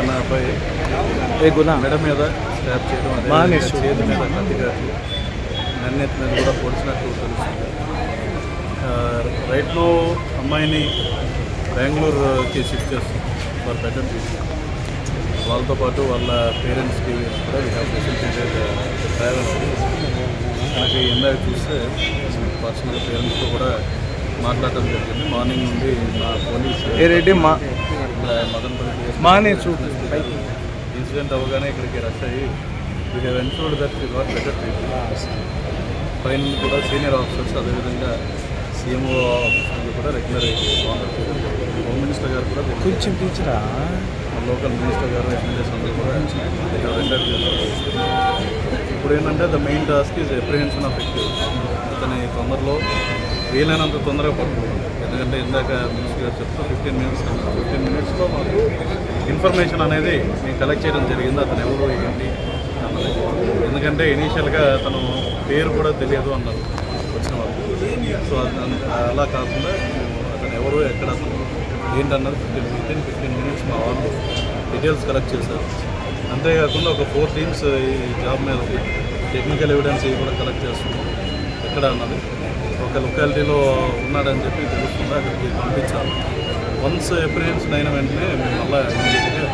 అబ్బాయి ఏ గుణ మెడ మీద స్టాప్ చేయడం మానేసి. చేతి మీద కత్తిగాట్లు నన్నెత్తి మీద కూడా పొడిచినట్టు తెలుస్తుంది. రైట్లో అమ్మాయిని బెంగళూరుకి షిఫ్ట్ చేస్తుంది ఫర్ బెటర్ వాళ్ళతో పాటు వాళ్ళ పేరెంట్స్కి కూడా వీ హ్యావ్ ఫెసిలిటేటెడ్ ట్రావెల్ మనకి ఇందాక చూస్తే పర్సనల్ పేరెంట్స్తో కూడా మాట్లాడటం జరిగింది. మార్నింగ్ నుండి మా పోలీస్ మా మదనపల్లి మానే చూడు. ఇన్సిడెంట్ అవ్వగానే ఇక్కడికి రష్ అయ్యి we have ensured that we got better పైన కూడా సీనియర్ ఆఫీసర్స్ అదేవిధంగా సీఎంఓ ఆఫీసర్లు కూడా రెగ్యులర్ కాంటాక్ట్ జరిగింది. హోమ్ మినిస్టర్ గారు కూడా కొంచెం టీచరా లోకల్ మినిస్టర్ గారు ఎమ్మెల్యేస్ అందరూ కూడా ఇక్కడ రెండర్ ఇప్పుడు ఏంటంటే the main task is apprehension of active అతని తొందరలో వీలైనంత తొందరగా పట్టుకోవడం ఎందుకంటే ఇందాక మినిస్టర్ గారు చెప్తూ ఫిఫ్టీన్ మినిట్స్ ఫిఫ్టీన్ మినిట్స్లో మాకు ఇన్ఫర్మేషన్ అనేది మేము కలెక్ట్ చేయడం జరిగింది. అతను ఎవరు ఏంటి? అన్నది ఎందుకంటే ఇనీషియల్గా అతను పేరు కూడా తెలియదు అన్నారు. వచ్చిన వాళ్ళు సో అది అలా కాకుండా అతను ఎవరు ఎక్కడ అతను ఏంటన్నది ఫిఫ్టీన్ ఫిఫ్టీన్ ఫిఫ్టీన్ మినిట్స్ మా వాళ్ళు డీటెయిల్స్ కలెక్ట్ చేశారు. అంతేకాకుండా ఒక ఫోర్ టీమ్స్ ఈ జాబ్ మీద టెక్నికల్ ఎవిడెన్స్ ఇవి కూడా కలెక్ట్ చేస్తున్నాం. ఎక్కడ అన్నది? ఒక లొకాలిటీలో ఉన్నాడని చెప్పి తెలుస్తుంది. అక్కడికి పంపించాలి. వన్స్ ఎప్రిహెన్షన్ అయిన వెంటనే మేము మళ్ళీ ఇమీడియట్గా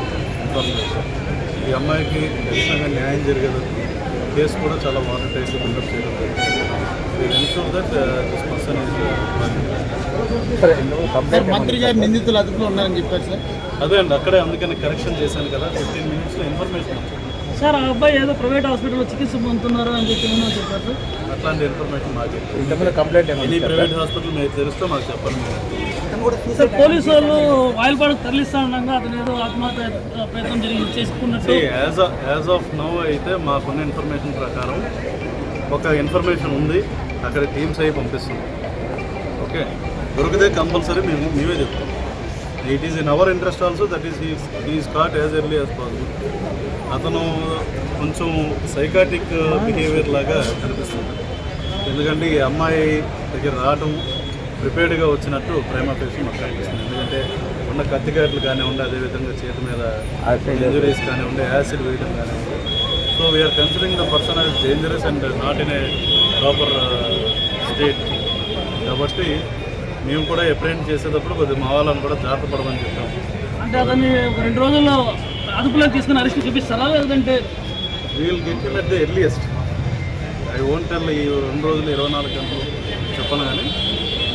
ఇన్ఫార్మ్ చేస్తాం ఈ అమ్మాయికి ఖచ్చితంగా న్యాయం జరిగేది. కేసు కూడా చాలా వాలంటైజ్గా బిల్డప్ చేయడం ఈజ్ సార్ మంత్రి గారు నిందితులు అదుపులో ఉన్నారని చెప్పారు సార్. అదే అండి అక్కడే అందుకని కరెక్షన్ చేశాను కదా. ఫిఫ్టీన్ మినిట్స్లో ఇన్ఫర్మేషన్ వచ్చింది. సార్ ఆ అబ్బాయి ఏదో ప్రైవేట్ హాస్పిటల్లో చికిత్స పొందుతున్నారు అని చెప్పి ఏమో చెప్పారు సార్. అట్లాంటి ఇన్ఫర్మేషన్ మాకు. ఇంతకుముందు కంప్లైంట్ ఎనీ ఏమన్నా ప్రైవేట్ హాస్పిటల్ మీరు తెలుస్తే మాకు చెప్పండి సార్ పోలీసు వాళ్ళు వాయిల్పాడు తరలిస్తా ఉండగా అతను ఏదో ఆత్మహత్య ప్రయత్నం జరిగి చేసుకున్నట్టు. యాజ్ యాజ్ ఆఫ్ నో అయితే మాకున్న ఇన్ఫర్మేషన్ ప్రకారం ఒక ఇన్ఫర్మేషన్ ఉంది. అక్కడ టీమ్స్ అయ్యి పంపిస్తుంది ఓకే దొరికితే కంపల్సరీ మేము మేమే చెప్తాం. It is in our interest also that is is caught as early as possible అతను కొంచెం సైకాటిక్ బిహేవియర్ లాగా కనిపిస్తుంది. ఎందుకంటే ఈ అమ్మాయి దగ్గర రావటం ప్రిపేర్డ్గా వచ్చినట్టు ప్రేమ ఫేస్ మాకు కనిపిస్తుంది. ఎందుకంటే ఉన్న కత్తికాట్లు కానివ్వండి అదేవిధంగా చేతి మీద ఇంజురీస్ కానివ్వండి యాసిడ్ వేయడం కానివ్వండి. So we are considering the person as dangerous and not in a proper state కాబట్టి మేము కూడా ఎప్రైంట్ చేసేటప్పుడు కొద్దిగా మా వాళ్ళని కూడా జాగ్రత్త పడమని చెప్పాము అంటే అతన్ని రెండు రోజుల్లో అదుపులోకి తీసుకుని అరెస్ట్ చూపిస్తారా? లేదంటే we'll get him the earliest. I won't tell ఈ రెండు రోజులు ఇరవై నాలుగు గంటలు చెప్పను కానీ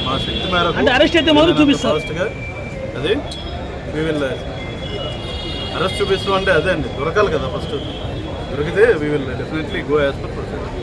మా శక్తి మేరకు అంటే arrest అయితే మొదలు చూపిస్తారు. ఫాస్ట్గా అది వీ విల్ అరెస్ట్ చూపిస్తాం అంటే అదే అండి. దొరకాలి కదా ఫస్ట్. దొరికితే we will definitely go as per procedure